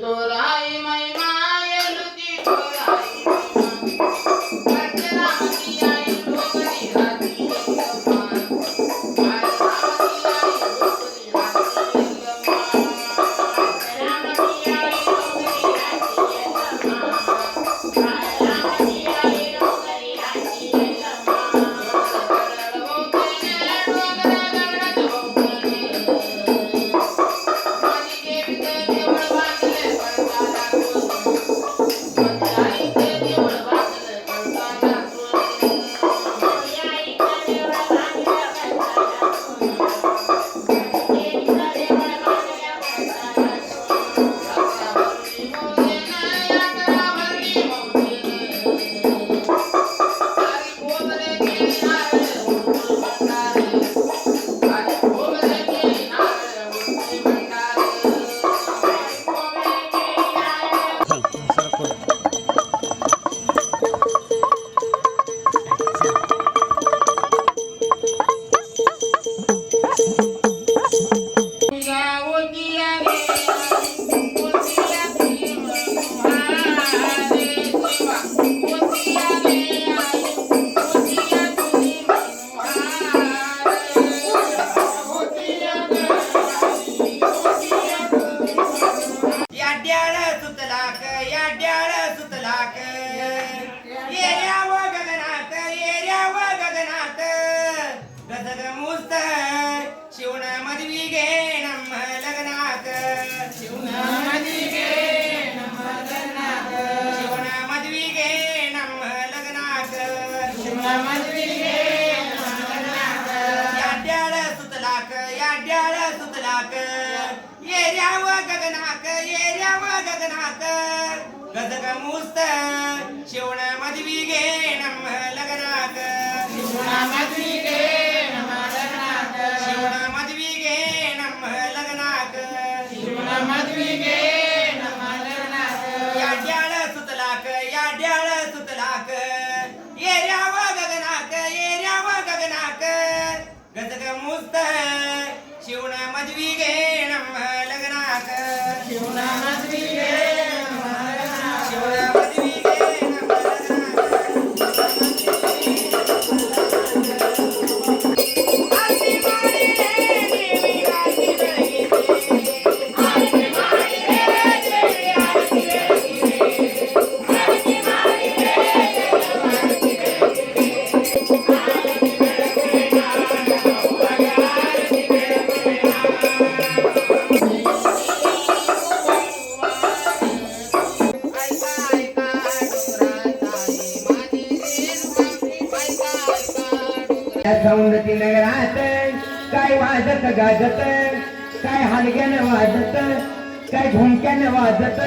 তোরা गजग मुस्त शिवण मधवी घे नम लग्नात. शिवण मधवी घे नम लग्नात. शिवण मधवी घे नम लग्नात. शिवण मधवी घे नम लग्नात. याड्याळ सुतलाक याड्याळ सुतलाक. येऱ्या व शिवण मधवी घे नम लग्नाक. याड्याळ सुतलाक सौंदती नगरात काय वाजत गाजत? काय हलग्यानं वाजत? काय झुमक्यानं वाजत?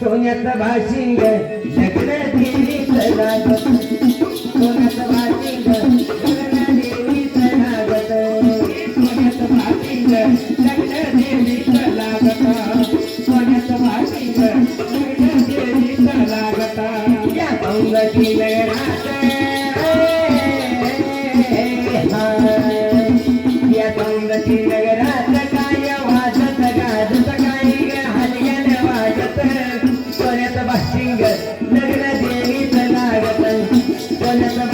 सोन्याचं भाषिंग सोन्याचं भाषिंग सोन्याचं या सौंदती नगरात काय वाजत गाजत काही हलग्यानं वाजत सोन्याचं भाशिंग लग्न देवीच लागत